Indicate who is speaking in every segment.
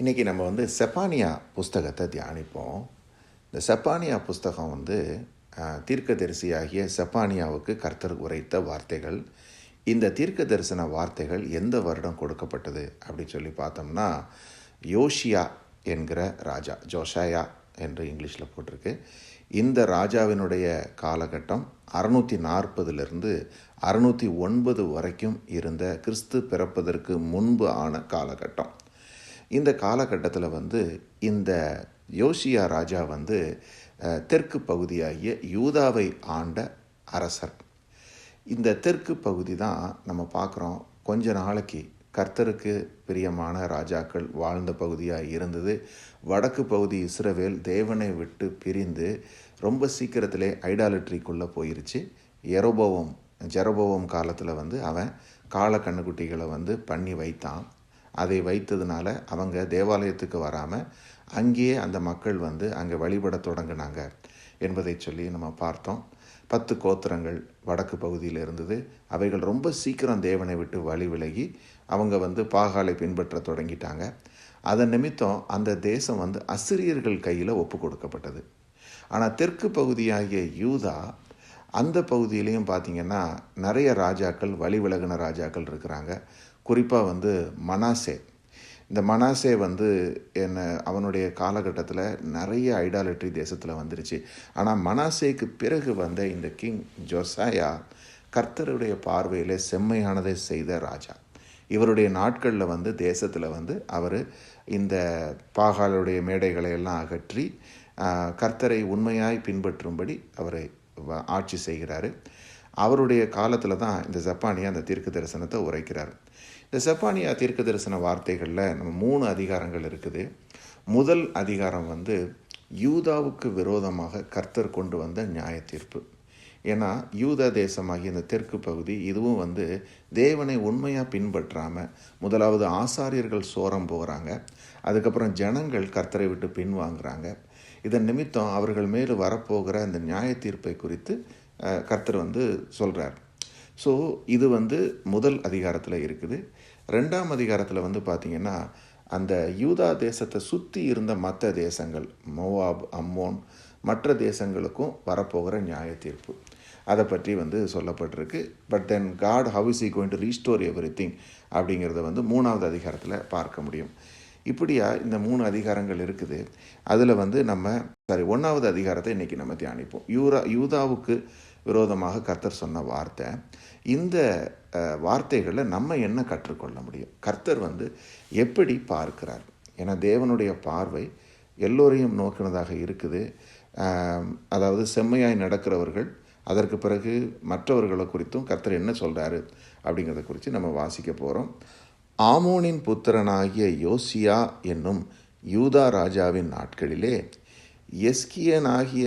Speaker 1: இன்றைக்கி நம்ம வந்து செப்பானியா புஸ்தகத்தை தியானிப்போம். இந்த செப்பானியா புஸ்தகம் வந்து தீர்க்கதரிசியாகிய செப்பானியாவுக்கு கர்த்தர் உரைத்த வார்த்தைகள். இந்த தீர்க்க தரிசன வார்த்தைகள் எந்த வருடம் கொடுக்கப்பட்டது அப்படின்னு சொல்லி பார்த்தோம்னா யோஷியா என்கிற ராஜா ஜோஷாயா என்று இங்கிலீஷில் போட்டிருக்கு. இந்த ராஜாவினுடைய காலகட்டம் அறுநூற்றி நாற்பதுலேருந்து அறுநூற்றி ஒன்பது வரைக்கும் இருந்த கிறிஸ்து பிறப்பதற்கு முன்பு ஆன காலகட்டம். இந்த காலகட்டத்தில் வந்து இந்த யோசியா ராஜா வந்து தெற்கு பகுதியாகிய யூதாவை ஆண்ட அரசர். இந்த தெற்கு பகுதி தான் நம்ம பார்க்குறோம் கொஞ்ச நாளைக்கு கர்த்தருக்கு பிரியமான ராஜாக்கள் வாழ்ந்த பகுதியாக இருந்தது. வடக்கு பகுதி இஸ்ரவேல் தேவனை விட்டு பிரிந்து ரொம்ப சீக்கிரத்திலே ஐடாலட்ரிக்குள்ளே போயிருச்சு. எரோபவம் ஜெரபோவம் காலத்தில் வந்து அவன் காள கண்ணுக்குட்டிகளை வந்து பண்ணி வைத்தான். அதை வைத்ததுனால அவங்க தேவாலயத்துக்கு வராமல் அங்கேயே அந்த மக்கள் வந்து அங்கே வழிபட தொடங்கினாங்க என்பதை சொல்லி நம்ம பார்த்தோம். பத்து கோத்திரங்கள் வடக்கு பகுதியில் இருந்தது. அவைகள் ரொம்ப சீக்கிரம் தேவனை விட்டு வழி விலகி அவங்க வந்து பாகாலை பின்பற்ற தொடங்கிட்டாங்க. அதன் நிமித்தம் அந்த தேசம் வந்து அசிரியர்கள் கையில் ஒப்பு கொடுக்கப்பட்டது. ஆனால் தெற்கு பகுதியாகிய யூதா அந்த பகுதியிலையும் பார்த்தீங்கன்னா நிறைய ராஜாக்கள் வழி விலகின ராஜாக்கள் இருக்கிறாங்க. குறிப்பாக வந்து மனாசே. இந்த மனாசே வந்து என்ன அவனுடைய காலகட்டத்தில் நிறைய ஐடாலட்ரி தேசத்தில் வந்துருச்சு. ஆனால் மனாசேக்கு பிறகு வந்த இந்த கிங் ஜொசாயா கர்த்தருடைய பார்வையில் செம்மையானதை செய்த ராஜா. இவருடைய நாட்களில் வந்து தேசத்தில் வந்து அவர் இந்த பாகாலுடைய மேடைகளை எல்லாம் அகற்றி கர்த்தரை உண்மையாய் பின்பற்றும்படி அவரை வ- ஆட்சி செய்கிறாரு. அவருடைய காலத்தில் தான் இந்த ஜப்பானிய அந்த தீர்க்க தரிசனத்தை உரைக்கிறார். இந்த ஜப்பானியா தீர்க்க தரிசன வார்த்தைகளில் நம்ம மூணு அதிகாரங்கள் இருக்குது. முதல் அதிகாரம் வந்து யூதாவுக்கு விரோதமாக கர்த்தர் கொண்டு வந்த நியாய தீர்ப்பு. ஏன்னா யூதா தேசமாகிய இந்த தெற்கு பகுதி இதுவும் வந்து தேவனை உண்மையாக பின்பற்றாமல் முதலாவது ஆசாரியர்கள் சோரம் போகிறாங்க அதுக்கப்புறம் ஜனங்கள் கர்த்தரை விட்டு பின்வாங்குறாங்க. இதன் நிமித்தம் அவர்கள் மேல் வரப்போகிற அந்த நியாய தீர்ப்பை குறித்து கர்த்தர் வந்து சொல்கிறார் ஸோ இது வந்து முதல் அதிகாரத்தில் இருக்குது. ரெண்டாம் அதிகாரத்தில் வந்து பார்த்திங்கன்னா அந்த யூதா தேசத்தை சுற்றி இருந்த மற்ற தேசங்கள் மோவாப் அம்மோன் மற்ற தேசங்களுக்கும் வரப்போகிற நியாய தீர்ப்பு. அதை பற்றி வந்து சொல்லப்பட்டிருக்கு. But then God how is he going to restore everything அப்படிங்கிறத வந்து மூணாவது அதிகாரத்தில் பார்க்க முடியும். இப்படியா இந்த மூணு அதிகாரங்கள் இருக்குது. அதில் வந்து நம்ம சாரி ஒன்றாவது அதிகாரத்தை இன்றைக்கி நம்ம தியானிப்போம். யூரா யூதாவுக்கு விரோதமாக கர்த்தர் சொன்ன வார்த்தை. இந்த வார்த்தைகளை நம்ம என்ன கற்றுக்கொள்ள முடியும்? கர்த்தர் வந்து எப்படி பார்க்கிறார்? ஏன்னா தேவனுடைய பார்வை எல்லோரையும் நோக்கினதாக இருக்குது. அதாவது செம்மையாய் நடக்கிறவர்கள் அதற்கு பிறகு மற்றவர்களை குறித்தும் கர்த்தர் என்ன சொல்கிறாரு அப்படிங்கிறத குறித்து நம்ம வாசிக்க போகிறோம் ஆமோனின் புத்திரனாகிய யோசியா என்னும் யூதா ராஜாவின் நாட்களிலே எஸ்கியனாகிய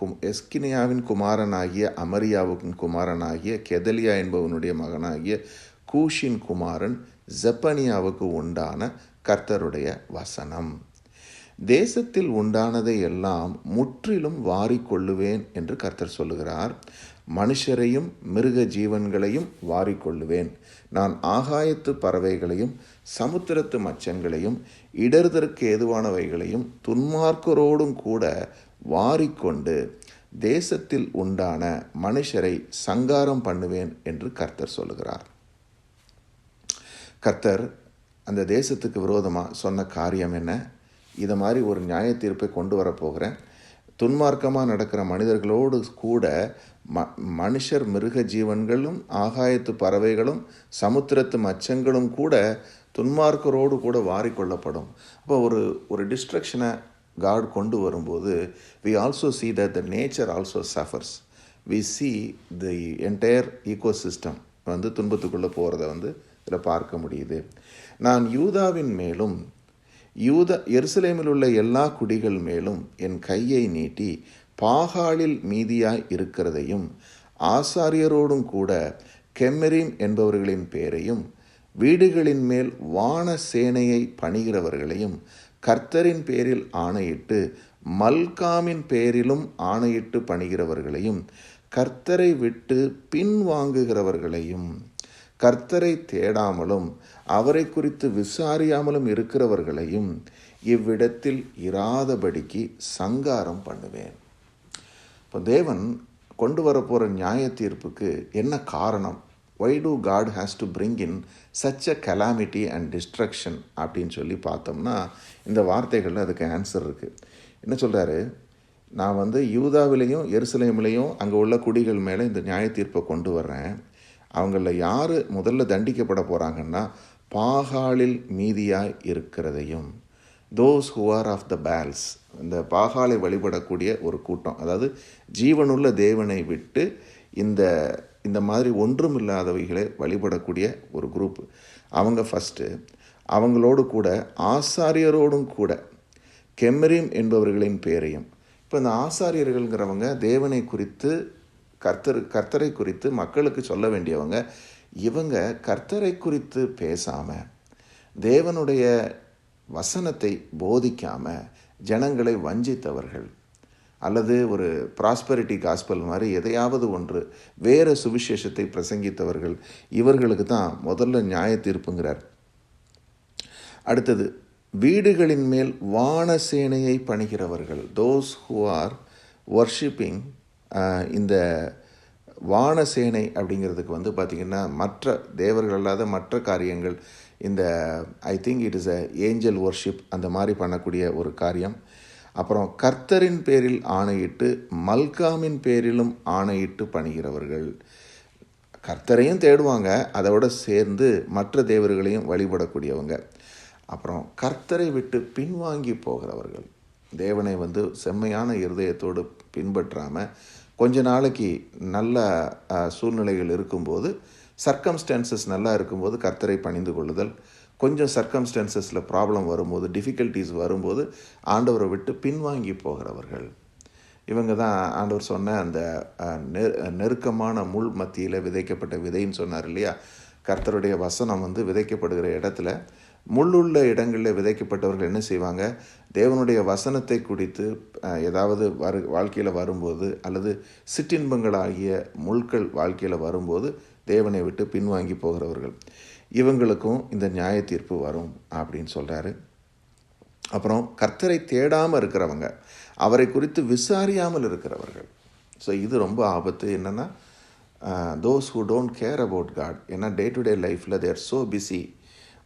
Speaker 1: கும் எஸ்கினியாவின் குமாரனாகிய அமரியாவுக்கும் குமாரனாகிய கெதலியா என்பவனுடைய மகனாகிய கூஷின் குமாரன் ஜெப்பனியாவுக்கு உண்டான கர்த்தருடைய வசனம். தேசத்தில் உண்டானதை எல்லாம் முற்றிலும் வாரிக்கொள்ளுவேன் என்று கர்த்தர் சொல்லுகிறார். மனுஷரையும் மிருக ஜீவன்களையும் வாரிக்கொள்ளுவேன் நான் ஆகாயத்து பறவைகளையும் சமுத்திரத்து மச்சங்களையும் இடர்தற்கு ஏதுவானவைகளையும் துன்மார்க்கரோடும் கூட வாரிக்கொண்டு தேசத்தில் உண்டான மனுஷரை சங்காரம் பண்ணுவேன் என்று கர்த்தர் சொல்லுகிறார். கர்த்தர் அந்த தேசத்துக்கு விரோதமாக சொன்ன காரியம் என்ன? இதை மாதிரி ஒரு நியாய தீர்ப்பை கொண்டு வரப்போகிறேன் துன்மார்க்கமாக நடக்கிற மனிதர்களோடு கூட ம மனுஷர் மிருக ஜீவன்களும் ஆகாயத்து பறவைகளும் சமுத்திரத்து மச்சங்களும் கூட துன்மார்க்கரோடு கூட வாரிக்கொள்ளப்படும் அப்போ ஒரு ஒரு டிஸ்ட்ரக்ஷனை காட் கொண்டு வரும்போது we also see that the nature also suffers we see the entire system வந்து துன்பத்துக்குள்ளே போகிறத வந்து இதில் பார்க்க முடியுது. நான் யூதாவின் மேலும் யூத எருசலேமில் உள்ள எல்லா குடிகள் மேலும் என் கையை நீட்டி பாகாலில் மீதியாய் இருக்கிறதையும் ஆசாரியரோடும் கூட கெம்மரீம் என்பவர்களின் பேரையும் வீடுகளின் மேல் வான சேனையை பணிகிறவர்களையும் கர்த்தரின் பேரில் ஆணையிட்டு மல்காமின் பேரிலும் ஆணையிட்டு பணிகிறவர்களையும் கர்த்தரை விட்டு பின்வாங்குகிறவர்களையும் கர்த்தரை தேடாமலும் அவரை குறித்து விசாரியாமலும் இருக்கிறவர்களையும் இவ்விடத்தில் இராதபடிக்கு சங்காரம் பண்ணுவேன். இப்போ தேவன் கொண்டு வரப்போகிற நியாய தீர்ப்புக்கு என்ன காரணம்? Why do God has to bring in such a calamity and destruction அப்படின்னு சொல்லி பார்த்தோம்னா இந்த வார்த்தைகளில் அதுக்கு ஆன்சர் இருக்குது என்ன சொல்கிறாரு நான் வந்து யூதாவிலையும் எருசலேம்லேயும் அங்கே உள்ள குடிகள் மேலே இந்த நியாய தீர்ப்பை கொண்டு வர்றேன். அவங்கள யார் முதல்ல தண்டிக்கப்பட போகிறாங்கன்னா பாகாலில் மீதியாய் இருக்கிறதையும் those who are of the Baals இந்த பாகாலை வழிபடக்கூடிய ஒரு கூட்டம் அதாவது ஜீவனுள்ள தேவனை விட்டு இந்த இந்த மாதிரி ஒன்றும் இல்லாதவைகளை வழிபடக்கூடிய ஒரு குரூப் அவங்க ஃபஸ்ட்டு அவங்களோடு கூட ஆசாரியரோடும் கூட கெம்மரிம் என்பவர்களின் பேரையும். இப்போ இந்த ஆசாரியர்கள்ங்கிறவங்க தேவனை குறித்து கர்த்தர் கர்த்தரை குறித்து மக்களுக்கு சொல்ல வேண்டியவங்க. இவங்க கர்த்தரை குறித்து பேசாமல் தேவனுடைய வசனத்தை போதிக்காமல் ஜனங்களை வஞ்சித்தவர்கள். அல்லது ஒரு ப்ராஸ்பெரிட்டி காஸ்பல் மாதிரி எதையாவது ஒன்று வேறு சுவிசேஷத்தை பிரசங்கித்தவர்கள் இவர்களுக்கு தான் முதல்ல நியாய தீர்ப்புங்கிறார். அடுத்தது வீடுகளின் மேல் வானசேனையை பணிகிறவர்கள் தோஸ் ஹூ ஆர் ஒர்ஷிப்பிங் இந்த வானசேனை அப்படிங்கிறதுக்கு வந்து பார்த்திங்கன்னா மற்ற தேவர்கள் அல்லாத மற்ற காரியங்கள் இந்த I think it is a angel worship அந்த மாதிரி பண்ணக்கூடிய ஒரு காரியம். அப்புறம் கர்த்தரின் பேரில் ஆணையிட்டு மல்காமின் பேரிலும் ஆணையிட்டு பணிகிறவர்கள். கர்த்தரையும் தேடுவாங்க அதோட சேர்ந்து மற்ற தேவர்களையும் வழிபடக்கூடியவங்க. அப்புறம் கர்த்தரை விட்டு பின்வாங்கி போகிறவர்கள். தேவனை வந்து செம்மையான இருதயத்தோடு பின்பற்றாமல் கொஞ்ச நாளைக்கு நல்ல சூழ்நிலைகள் இருக்கும்போது சர்க்கம்ஸ்டான்சஸ் நல்லா இருக்கும்போது கர்த்தரை பணிந்து கொள்ளுதல் கொஞ்சம் சர்க்கம்ஸ்டன்சஸில் ப்ராப்ளம் வரும்போது டிஃபிகல்ட்டிஸ் வரும்போது ஆண்டவரை விட்டு பின்வாங்கி போகிறவர்கள். இவங்க தான் ஆண்டவர் சொன்ன அந்த நெருக்கமான முள் மத்தியில் விதைக்கப்பட்ட விதைன்னு சொன்னார் இல்லையா? கர்த்தருடைய வசனம் வந்து விதைக்கப்படுகிற இடத்துல முள்ளுள்ள இடங்களில் விதைக்கப்பட்டவர்கள் என்ன செய்வாங்க? தேவனுடைய வசனத்தை குடித்து ஏதாவது வரு வாழ்க்கையில் வரும்போது அல்லது சிற்றின்பங்களாகிய முள்கள் வாழ்க்கையில் வரும்போது தேவனை விட்டு பின்வாங்கி போகிறவர்கள். இவங்களுக்கும் இந்த நியாய தீர்ப்பு வரும் அப்படின்னு சொல்கிறாரு அப்புறம் கர்த்தரை தேடாமல் இருக்கிறவங்க அவரை குறித்து விசாரியாமல் இருக்கிறவர்கள். ஸோ இது ரொம்ப ஆபத்து. என்னென்னா those who don't care about God ஏன்னா டே டு டே லைஃப்பில் தேர் ஸோ பிஸி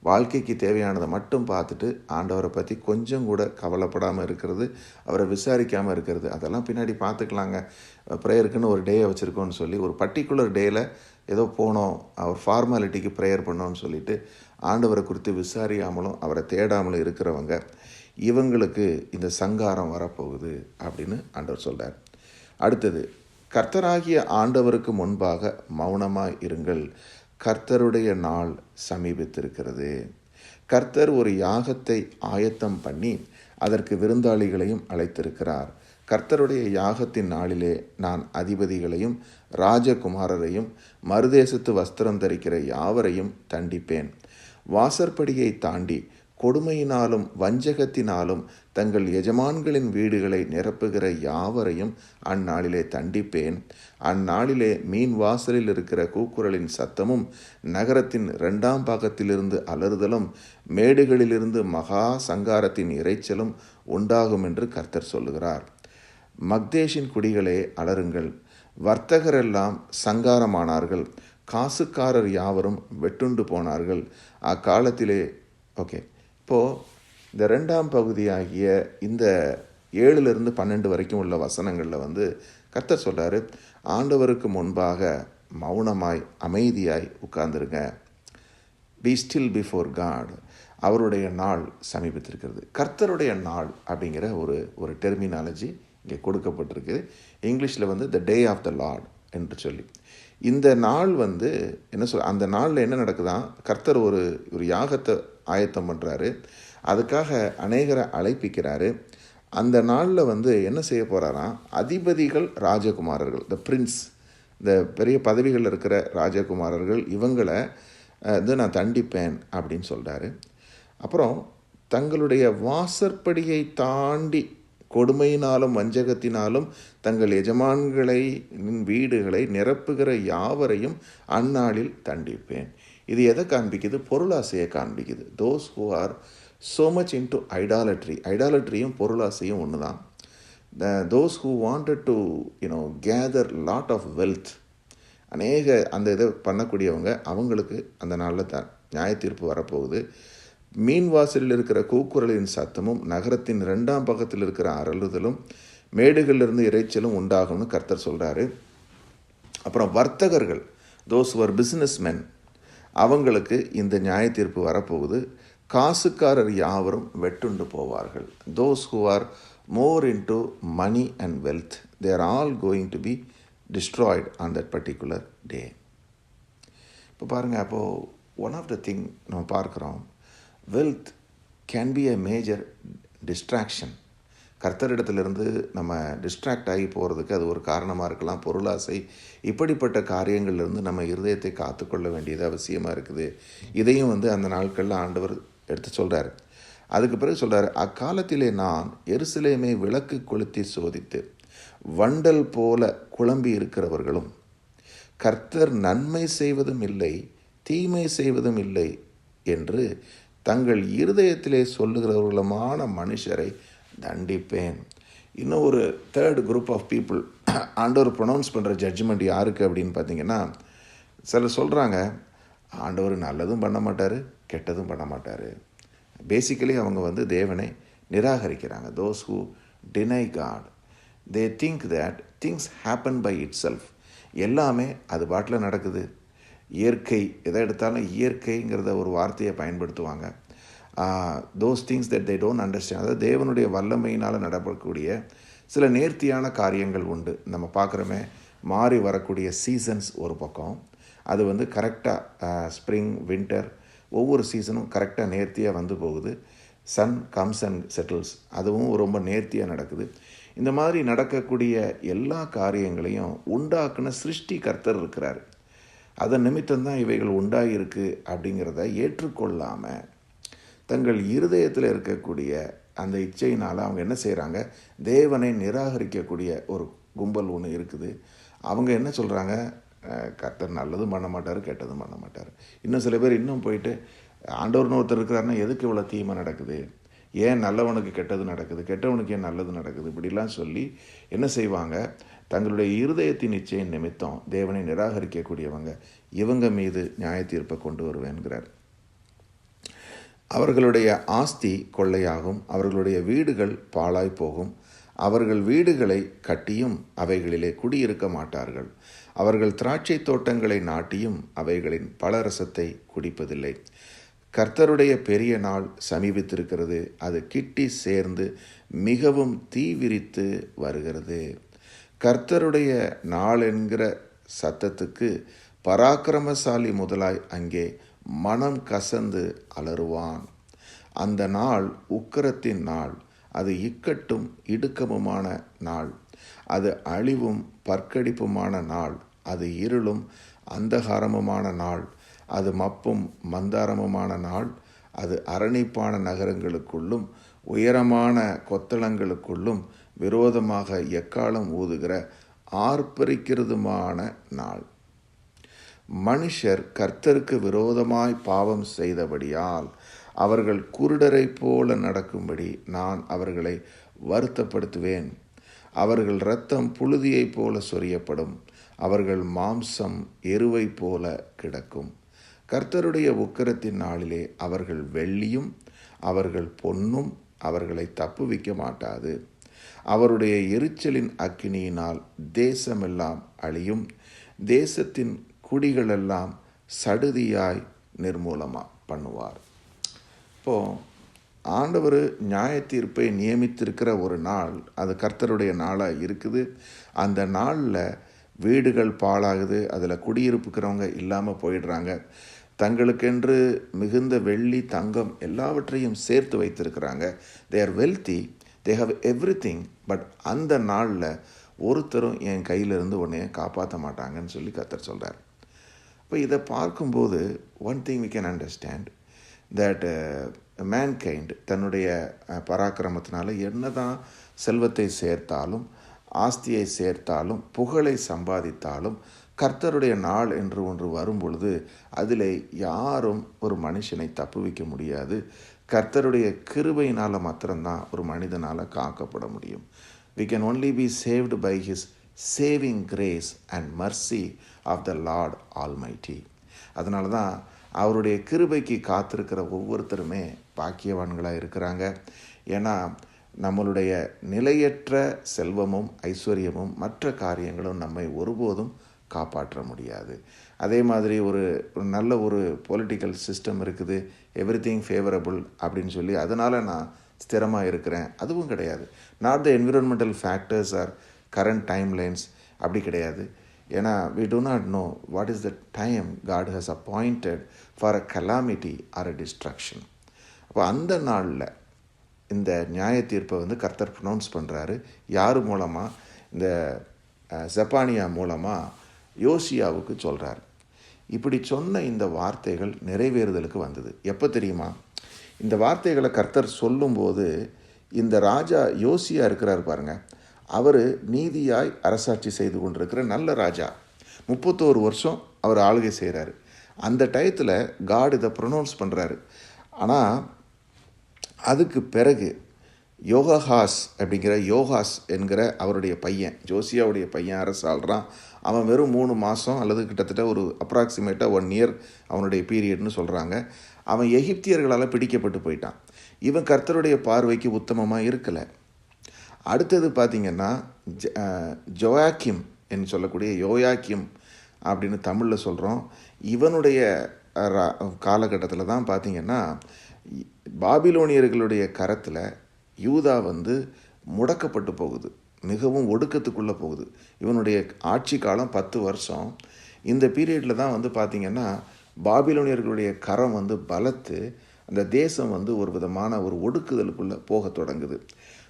Speaker 1: வாழ்க்கைக்கு தேவையானதை மட்டும் பார்த்துட்டு ஆண்டவரை பற்றி கொஞ்சம் கூட கவலைப்படாமல் இருக்கிறது அவரை விசாரிக்காமல் இருக்கிறது அதெல்லாம் பின்னாடி பார்த்துக்கலாங்க. ப்ரேயருக்குன்னு ஒரு டேயை வச்சுருக்கோன்னு சொல்லி ஒரு பர்டிகுலர் டேயில் ஏதோ போனோம் அவர் ஃபார்மாலிட்டிக்கு ப்ரேயர் பண்ணோன்னு சொல்லிட்டு ஆண்டவரை குறித்து விசாரியாமலும் அவரை தேடாமலும் இருக்கிறவங்க இவங்களுக்கு இந்த சங்காரம் வரப்போகுது அப்படின்னு ஆண்டவர் சொல்கிறார் அடுத்தது கர்த்தராகிய ஆண்டவருக்கு முன்பாக மௌனமாக இருங்கள். கர்த்தருடைய நாள் சமீபித்திருக்கிறது. கர்த்தர் ஒரு யாகத்தை ஆயத்தம் பண்ணி அதற்கு விருந்தாளிகளையும் அழைத்திருக்கிறார். கர்த்தருடைய யாகத்தின் நாளிலே நான் அதிபதிகளையும் ராஜகுமாரரையும் மறுதேசத்து வஸ்திரம் தரிக்கிற யாவரையும் தண்டிப்பேன். வாசற்படியை தாண்டி கொடுமையினாலும் வஞ்சகத்தினாலும் தங்கள் எஜமான்களின் வீடுகளை நிரப்புகிற யாவரையும் அந்நாளிலே தண்டிப்பேன். அந்நாளிலே மீன் வாசலில் இருக்கிற கூக்குரலின் சத்தமும் நகரத்தின் இரண்டாம் பாகத்திலிருந்து அலறுதலும் மேடுகளிலிருந்து மகா சங்காரத்தின் இறைச்சலும் உண்டாகும் என்று கர்த்தர் சொல்லுகிறார். மக்தேஷின் குடிகளே அலருங்கள். வர்த்தகரெல்லாம் சங்காரமானார்கள். காசுக்காரர் யாவரும் வெட்டுண்டு போனார்கள். அக்காலத்திலே ஓகே. இப்போது இந்த ரெண்டாம் பகுதியாகிய இந்த ஏழுலேருந்து பன்னெண்டு வரைக்கும் உள்ள வசனங்களில் வந்து கர்த்தர் சொல்கிறாரு ஆண்டவருக்கு முன்பாக மௌனமாய் அமைதியாய் உட்கார்ந்துருங்க. பி ஸ்டில் பிஃபோர் காட் அவருடைய நாள் சமீபத்திருக்கிறது. கர்த்தருடைய நாள் அப்படிங்கிற ஒரு ஒரு டெர்மினாலஜி இங்கே கொடுக்கப்பட்டிருக்கு இங்கிலீஷில் வந்து த டே ஆஃப் த லார்ட் என்று சொல்லி. இந்த நாள் வந்து என்ன சொல் அந்த நாளில் என்ன நடக்குதான் கர்த்தர் ஒரு ஒரு யாகத்தை ஆயத்தம் பண்ணுறாரு அதுக்காக அநேகரை அழைப்பிக்கிறாரு. அந்த நாளில் வந்து என்ன செய்ய போகிறாராம் அதிபதிகள் ராஜகுமாரர்கள் த பிரின்ஸ் இந்த பெரிய பதவிகளில் இருக்கிற ராஜகுமாரர்கள் இவங்களை வந்து நான் தண்டிப்பேன் அப்படின்னு சொல்கிறாரு அப்புறம் தங்களுடைய வாசற்படியை தாண்டி கொடுமையினாலும் வஞ்சகத்தினாலும் தங்கள் எஜமான்களை வீடுகளை நிரப்புகிற யாவரையும் அந்நாளில் தண்டிப்பேன். இது எதை காண்பிக்குது? பொருளாசையை காண்பிக்குது. Those who are so much into idolatry ஐடாலட்ரியும் பொருளாசையும் ஒன்று தான் those who wanted to you know gather lot of wealth அநேக அந்த இதை பண்ணக்கூடியவங்க அவங்களுக்கு அந்த நாளில் த நியாய தீர்ப்பு வரப்போகுது. மீன் வாசலில் இருக்கிற கூக்குரலின் சத்தமும் நகரத்தின் ரெண்டாம் பக்கத்தில் இருக்கிற அரளுதலும் மேடுகளிலிருந்து இறைச்சலும் உண்டாகும்னு கர்த்தர் சொல்கிறாரு அப்புறம் வர்த்தகர்கள் தோஸ் வர் பிஸ்னஸ் மென் அவங்களுக்கு இந்த நியாய தீர்ப்பு வரப்போகுது. காசுக்காரர் யாவரும் வெட்டுண்டு போவார்கள். Those who are more into money and wealth they are all going to be destroyed on that particular day இப்போ பாருங்கள் அப்போது ஒன் ஆஃப் த திங் நம்ம பார்க்குறோம். Wealth can be a major distraction கர்த்தரிடத்திலிருந்து நம்ம டிஸ்ட்ராக்ட் ஆகி போகிறதுக்கு அது ஒரு காரணமாக இருக்கலாம். பொருளாசை இப்படிப்பட்ட காரியங்கள்லேருந்து நம்ம இருதயத்தை காத்துக்கொள்ள வேண்டியது அவசியமாக இருக்குது. இதையும் வந்து அந்த நாட்களில் ஆண்டவர் எடுத்து சொல்கிறார் அதுக்கு பிறகு சொல்கிறார் அக்காலத்திலே நான் எருசலேமை விளக்கு கொளுத்தி சோதித்து வண்டல் போல குழம்பி இருக்கிறவர்களும் கர்த்தர் நன்மை செய்வதும் இல்லை தீமை செய்வதும் இல்லை என்று தங்கள் இருதயத்திலே சொல்லுகிறவர்களுமான மனுஷரை தண்டிப்பேன். இன்னும் ஒரு தேர்ட் குரூப் ஆஃப் பீப்புள் ஆண்டவர் ப்ரொனவுன்ஸ் பண்ணுற ஜட்ஜ்மெண்ட் யாருக்கு அப்படின்னு பார்த்தீங்கன்னா சிலர் சொல்கிறாங்க ஆண்டவர் நல்லதும் பண்ண மாட்டார் கெட்டதும் பண்ண மாட்டார். பேசிக்கலி அவங்க வந்து தேவனை நிராகரிக்கிறாங்க. Those who deny God they think that things happen by itself எல்லாமே அது பாட்டில் நடக்குது. இயற்கை எதை எடுத்தாலும் இயற்கைங்கிறத ஒரு வார்த்தையை பயன்படுத்துவாங்க. Those things that they don't understand அதாவது தேவனுடைய வல்லமையினால் நடக்கக்கூடிய சில நேர்த்தியான காரியங்கள் உண்டு. நம்ம பார்க்குறோமே மாறி வரக்கூடிய சீசன்ஸ் ஒரு பக்கம். அது வந்து கரெக்டாக ஸ்ப்ரிங் வின்டர் ஒவ்வொரு சீசனும் கரெக்டாக நேர்த்தியாக வந்து போகுது. சன் கம்ஸ் அண்ட் செட்டில்ஸ் அதுவும் ரொம்ப நேர்த்தியாக நடக்குது. இந்த மாதிரி நடக்கக்கூடிய எல்லா காரியங்களையும் உண்டாக்குன சிருஷ்டி கர்த்தர் இருக்கிறார். அதன் நிமித்தம்தான் இவைகள் உண்டாகிருக்கு அப்படிங்கிறத ஏற்றுக்கொள்ளாமல் தங்கள் இருதயத்தில் இருக்கக்கூடிய அந்த இச்சையினால் அவங்க என்ன செய்கிறாங்க தேவனை நிராகரிக்கக்கூடிய ஒரு கும்பல் ஒன்று இருக்குது. அவங்க என்ன சொல்கிறாங்க கர்த்தர் நல்லதும் பண்ண மாட்டார் கெட்டதும் பண்ண மாட்டார். இன்னும் சில பேர் இன்னும் போயிட்டு ஆண்டவர்னு ஒருத்தர் இருக்கிறாருன்னா எதுக்கு இவ்வளோ தீமை நடக்குது? ஏன் நல்லவனுக்கு கெட்டது நடக்குது? கெட்டவனுக்கு ஏன் நல்லது நடக்குது? இப்படிலாம் சொல்லி என்ன செய்வாங்க? தங்களுடைய இருதயத்தின் நிச்சயம் நிமித்தம் தேவனை நிராகரிக்கக்கூடியவங்க இவங்க மீது நியாய தீர்ப்பை கொண்டு வருவேன்கிறார். அவர்களுடைய ஆஸ்தி கொள்ளையாகும் அவர்களுடைய வீடுகள் பாழாய் போகும் அவர்கள் வீடுகளை கட்டியும் அவைகளிலே குடியிருக்க மாட்டார்கள். அவர்கள் திராட்சை தோட்டங்களை நாட்டியும் அவைகளின் பலரசத்தை குடிப்பதில்லை. கர்த்தருடைய பெரிய நாள் சமீபித்திருக்கிறது. அது கிட்டி சேர்ந்து மிகவும் தீவிரித்து வருகிறது. கர்த்தருடைய நாள் என்கிற சத்தத்துக்கு பராக்கிரமசாலி முதலாய் அங்கே மனம் கசந்து அலறுவான். அந்த நாள் உக்கரத்தின் நாள். அது இக்கட்டும் இடுக்கமுமான நாள். அது அழிவும் பற்கடிப்புமான நாள். அது இருளும் அந்தகாரமுமான நாள். அது மப்பும் மந்தாரமுமான நாள். அது அரணிப்பான நகரங்களுக்குள்ளும் உயரமான கொத்தளங்களுக்குள்ளும் விரோதமாக எக்காலம் ஊதுகிற ஆர்ப்பரிக்கிறதுமான நாள். மனுஷர் கர்த்தருக்கு விரோதமாய் பாவம் செய்தபடியால் அவர்கள் குருடரை போல நடக்கும்படி நான் அவர்களை வருத்தப்படுத்துவேன். அவர்கள் இரத்தம் புழுதியைப் போல சொரியப்படும். அவர்கள் மாம்சம் எருவை போல கிடக்கும். கர்த்தருடைய உக்கரத்தின் நாளிலே அவர்கள் வெள்ளியும் அவர்கள் பொன்னும் அவர்களை தப்புவிக்க மாட்டாது. அவருடைய எரிச்சலின் அக்கினியினால் தேசமெல்லாம் அழியும். தேசத்தின் குடிகளெல்லாம் சடுதியாய் நிர்மூலமாக பண்ணுவார். இப்போது ஆண்டவர் நியாய தீர்ப்பை நியமித்திருக்கிற ஒரு நாள் அது கர்த்தருடைய நாளாக இருக்குது. அந்த நாளில் வீடுகள் பாழாகுது அதில் குடியிருப்புக்கிறவங்க இல்லாமல் போயிடுறாங்க. தங்களுக்கென்று மிகுந்த வெள்ளி தங்கம் எல்லாவற்றையும் சேர்த்து வைத்திருக்கிறாங்க. They are wealthy they have everything but அந்த நாளில் ஒருத்தரும் என் கையிலிருந்து உன்னைய காப்பாற்ற மாட்டாங்கன்னு சொல்லி கத்தர் சொல்கிறார் இப்போ இதை பார்க்கும்போது one thing we can understand that mankind தன்னுடைய பராக்கிரமத்தினால என்ன தான் செல்வத்தை சேர்த்தாலும் ஆஸ்தியை சேர்த்தாலும் புகழை சம்பாதித்தாலும் கர்த்தருடைய நாள் என்று ஒன்று வரும்பொழுது அதில் யாரும் ஒரு மனுஷனை தப்புவிக்க முடியாது. கர்த்தருடைய கிருபையினால் மாத்திரம்தான் ஒரு மனிதனால் காக்கப்பட முடியும். We can only be saved by his saving grace and mercy of the Lord Almighty அதனால தான் அவருடைய கிருபைக்கு காத்திருக்கிற ஒவ்வொருத்தருமே பாக்கியவான்களாக இருக்கிறாங்க. ஏன்னா நம்மளுடைய நிலையற்ற செல்வமும் ஐஸ்வர்யமும் மற்ற காரியங்களும் நம்மை ஒருபோதும் காப்பாற்ற முடியாது. அதே மாதிரி ஒரு ஒரு நல்ல ஒரு பொலிட்டிக்கல் சிஸ்டம் இருக்குது. எவ்ரி திங் ஃபேவரபுள் அப்படின்னு சொல்லி அதனால் நான் ஸ்திரமாக இருக்கிறேன். அதுவும் கிடையாது. Not the environmental factors or current timelines அப்படி கிடையாது. ஏன்னா we do not know what is the time God has appointed for a calamity or a destruction அப்போ அந்த நாளில் இந்த நியாய தீர்ப்பை வந்து கர்த்தர் ப்ரொனவுன்ஸ் பண்ணுறாரு யார் மூலமாக இந்த ஜப்பானியா மூலமாக யோசியாவுக்கு சொல்கிறார் இப்படி சொன்ன இந்த வார்த்தைகள் நிறைவேறுதலுக்கு வந்தது. எப்போ தெரியுமா? இந்த வார்த்தைகளை கர்த்தர் சொல்லும்போது இந்த ராஜா யோசியா இருக்கிறார் பாருங்க. அவர் நீதியாய் அரசாட்சி செய்து கொண்டிருக்கிற நல்ல ராஜா. முப்பத்தோரு வருஷம் அவர் ஆளுகை செய்கிறாரு அந்த டயத்தில் காட் இதை ப்ரொனவுன்ஸ் பண்ணுறாரு ஆனால் அதுக்கு பிறகு யோகஹாஸ் அப்படிங்கிற யோகாஸ் என்கிற அவருடைய பையன் ஜோசியாவுடைய பையன் அரசு ஆள்றான் அவன் வெறும் மூணு மாதம் அல்லது கிட்டத்தட்ட ஒரு அப்ராக்சிமேட்டாக ஒன் இயர் அவனுடைய பீரியட்னு சொல்கிறாங்க அவன் எகிப்தியர்களால் பிடிக்கப்பட்டு போயிட்டான். இவன் கர்த்தருடைய பார்வைக்கு உத்தமமாக இருக்கலை. அடுத்தது பார்த்திங்கன்னா ஜ அஹ், என்று சொல்லக்கூடிய யோயாக்கிம் அப்படின்னு தமிழில் சொல்கிறோம் இவனுடைய காலகட்டத்தில் தான் பார்த்திங்கன்னா பாபிலோனியர்களுடைய கரத்தில் யூதா வந்து முடக்கப்பட்டு போகுது. மிகவும் ஒடுக்கத்துக்குள்ளே போகுது. இவனுடைய ஆட்சி காலம் பத்து வருஷம். இந்த பீரியடில் தான் வந்து பார்த்திங்கன்னா பாபிலோனியர்களுடைய கரம் வந்து பலத்து அந்த தேசம் வந்து ஒரு விதமான ஒரு ஒடுக்குதலுக்குள்ளே போக தொடங்குது.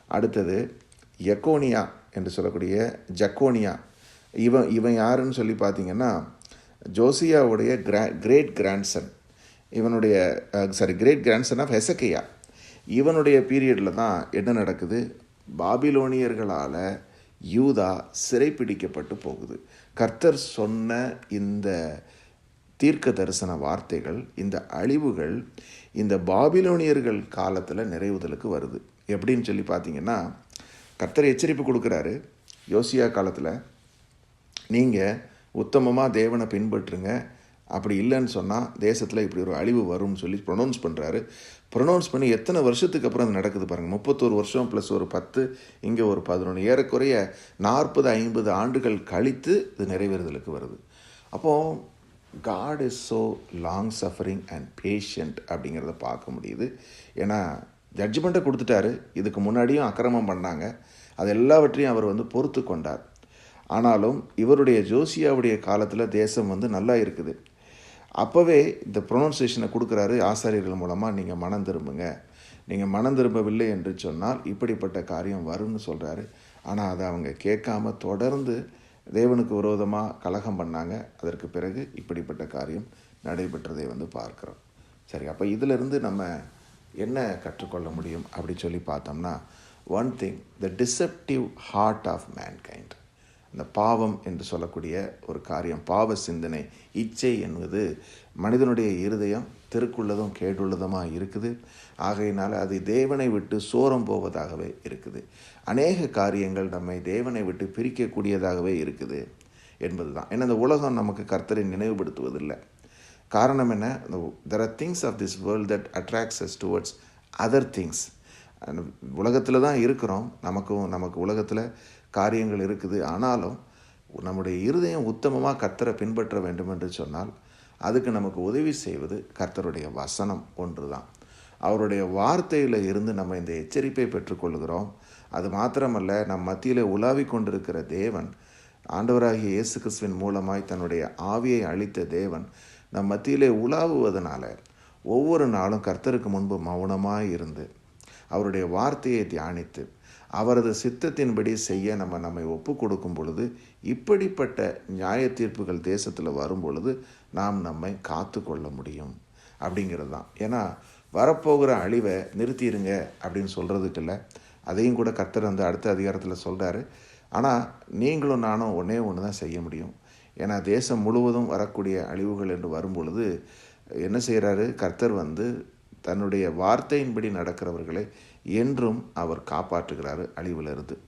Speaker 1: அடுத்தது எக்கோனியா என்று சொல்லக்கூடிய ஜக்கோனியா. இவன் இவன் யாருன்னு சொல்லி பார்த்தீங்கன்னா ஜோசியாவுடைய கிரா கிரேட் கிராண்ட்சன் இவனுடைய sorry great grandson of Hezekiah இவனுடைய பீரியடில் தான் என்ன நடக்குது? பாபிலோனியர்களால் யூதா சிறைப்பிடிக்கப்பட்டு போகுது. கர்த்தர் சொன்ன இந்த தீர்க்க தரிசன வார்த்தைகள் இந்த அழிவுகள் இந்த பாபிலோனியர்கள் காலத்தில் நிறைவுதலுக்கு வருது. எப்படின்னு சொல்லி பார்த்தீங்கன்னா கர்த்தர் எச்சரிப்பு கொடுக்குறாரு. யோசியா காலத்தில் நீங்கள் உத்தமமாக தேவனை பின்பற்றுங்க. அப்படி இல்லைன்னு சொன்னால் தேசத்தில் இப்படி ஒரு அழிவு வரும்னு சொல்லி ப்ரொனவுன்ஸ் பண்ணுறாரு ப்ரொனவுன்ஸ் பண்ணி எத்தனை வருஷத்துக்கு அப்புறம் அது நடக்குது பாருங்கள் முப்பத்தோரு வருஷம் ப்ளஸ் ஒரு பத்து இங்கே ஒரு பதினொன்று ஏறக்குறைய நாற்பது ஐம்பது ஆண்டுகள் கழித்து இது நிறைவேறுதலுக்கு வருது. அப்போது God is so long suffering and patient அப்படிங்கிறத பார்க்க முடியுது. ஏன்னா ஜட்ஜ்மெண்ட்டை கொடுத்துட்டாரு. இதுக்கு முன்னாடியும் அக்கிரமம் பண்ணாங்க. அது எல்லாவற்றையும் அவர் வந்து பொறுத்து கொண்டார் ஆனாலும் இவருடைய ஜோசியாவுடைய காலத்தில் தேசம் வந்து நல்லா இருக்குது. அப்போவே இந்த ப்ரொனவுன்சியேஷனை கொடுக்குறாரு ஆசாரியர்கள் மூலமாக நீங்கள் மனம் திரும்புங்க. நீங்கள் மனம் திரும்பவில்லை என்று சொன்னால் இப்படிப்பட்ட காரியம் வரும்னு சொல்கிறாரு ஆனால் அதை அவங்க கேட்காம தொடர்ந்து தேவனுக்கு விரோதமாக கலகம் பண்ணாங்க. அதற்கு பிறகு இப்படிப்பட்ட காரியம் நடைபெற்றதை வந்து பார்க்குறோம். சரி அப்போ இதிலிருந்து நம்ம என்ன கற்றுக்கொள்ள முடியும் அப்படி சொல்லி பார்த்தோம்னா one thing the deceptive heart of mankind இந்த பாவம் என்று சொல்லக்கூடிய ஒரு காரியம் பாவ சிந்தனை இச்சை என்பது மனிதனுடைய இருதயம் திருக்குள்ளதும் கேடுள்ளதுமாக இருக்குது. ஆகையினால் அது தேவனை விட்டு சோரம் போவதாகவே இருக்குது. அநேக காரியங்கள் நம்மை தேவனை விட்டு பிரிக்கக்கூடியதாகவே இருக்குது என்பது தான் ஏன்னா இந்த உலகம் நமக்கு கர்த்தரை நினைவுபடுத்துவதில்லை. காரணம் என்ன? There are things of this world that attracts us towards other things உலகத்தில் தான் இருக்கிறோம். நமக்கும் நமக்கு உலகத்தில் காரியங்கள் இருக்குது. ஆனாலும் நம்முடைய இருதயம் உத்தமமாக கர்த்தரை பின்பற்ற வேண்டும் என்று சொன்னால் அதுக்கு நமக்கு உதவி செய்வது கர்த்தருடைய வசனம் ஒன்று தான் அவருடைய வார்த்தையில் இருந்து நம்ம இந்த எச்சரிப்பை பெற்றுக்கொள்கிறோம் அது மாத்திரமல்ல நம் மத்தியில் உலாவிக் கொண்டிருக்கிற தேவன் ஆண்டவராகிய இயேசு கிறிஸ்துவின் மூலமாய் தன்னுடைய ஆவியை அளித்த தேவன் நம் மத்தியிலே உலாவுவதனால ஒவ்வொரு நாளும் கர்த்தருக்கு முன்பு மௌனமாக இருந்து அவருடைய வார்த்தையை தியானித்து அவரது சித்தத்தின்படி செய்ய நம்ம நம்மை ஒப்பு கொடுக்கும் பொழுது இப்படிப்பட்ட நியாய தீர்ப்புகள் தேசத்தில் வரும் பொழுது நாம் நம்மை காத்து கொள்ள முடியும் அப்படிங்கிறது தான் ஏன்னா வரப்போகிற அழிவை நிறுத்திடுங்க அப்படின்னு சொல்கிறதுக்கு இல்லை. அதையும் கூட கர்த்தர் வந்து அடுத்த அதிகாரத்தில் சொல்கிறாரு ஆனால் நீங்களும் நானும் ஒன்றே ஒன்று தான் செய்ய முடியும். ஏன்னா தேசம் முழுவதும் வரக்கூடிய அழிவுகள் என்று வரும் பொழுது என்ன செய்கிறாரு கர்த்தர் வந்து தன்னுடைய வார்த்தையின்படி நடக்கிறவர்களை என்றும் அவர் காப்பாற்றுகிறார் அழிவிலிருந்து.